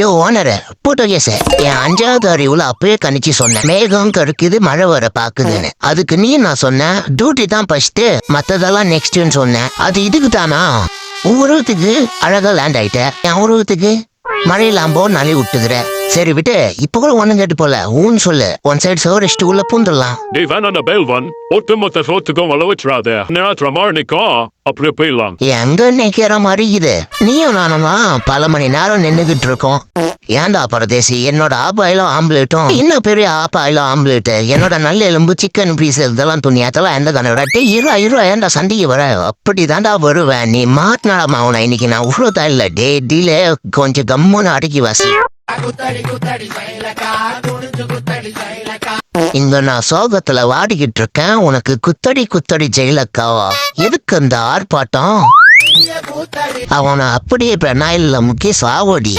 யோ owner photo என் அஞ்சாவது அறிவுல அப்பவே கணிச்சு சொன்னேன். மேகம் கருக்குது மழை வர பாக்குதுன்னு. அதுக்கு நீ நான் சொன்னேன் டியூட்டி தான் ஃபர்ஸ்ட் மத்ததெல்லாம் நெக்ஸ்ட்னு சொன்னேன் அது இதுக்கு தானா? உன் உருவத்துக்கு அழகா லேண்ட் ஆயிட்ட. என் உருவத்துக்கு? மழையெல்லாம் போ நலி விட்டுக்கிற சரி விட்டு இப்ப கூட ஒண்ணும் கேட்டு போல. ஊன்னு சொல்லு. ஒன் சைடு சோரிச்சுட்டு உள்ள பூந்துடலாம். டேய் வேணா அந்த பேல் ஒன் ஒட்டுமொத்த சோத்துக்கும் வள வச்சிடாத. நேரத்துல மாதிரி நிற்கும் அப்படியே போயிடலாம். எங்க நிக்கிற மாதிரி இது? நீயும் நானும் பல மணி நேரம் நின்னுகிட்டு இருக்கோம். ஏன்டா பரதேசி? என்னோட ஆப்பாயிலும் ஆம்லேட்டும் இன்னும் பெரிய ஆப்பாயிலும் ஆம்லேட் என்னோட நல்ல எலும்பு சிக்கன் பீஸ் இதெல்லாம் துணி அதெல்லாம் எந்த தானே விட இருவா இருவா ஏன்டா சண்டைக்கு வர? அப்படி தாண்டா வருவேன். நீ மாட்டினாடாமா அவனை. இன்னைக்கு நான் உருவத்தா இல்ல. டே டீலே கொஞ்சம் கம்முன்னு அடக்கி வாசி. இங்க நான் சோகத்துல வாடிக்கிட்டு இருக்கேன். உனக்கு குத்தடி குத்தடி ஜெயிலக்காவா? எதுக்கு அந்த ஆர்ப்பாட்டம்? அவனை அப்படியே பெனாயில முக்கிய சாவடி.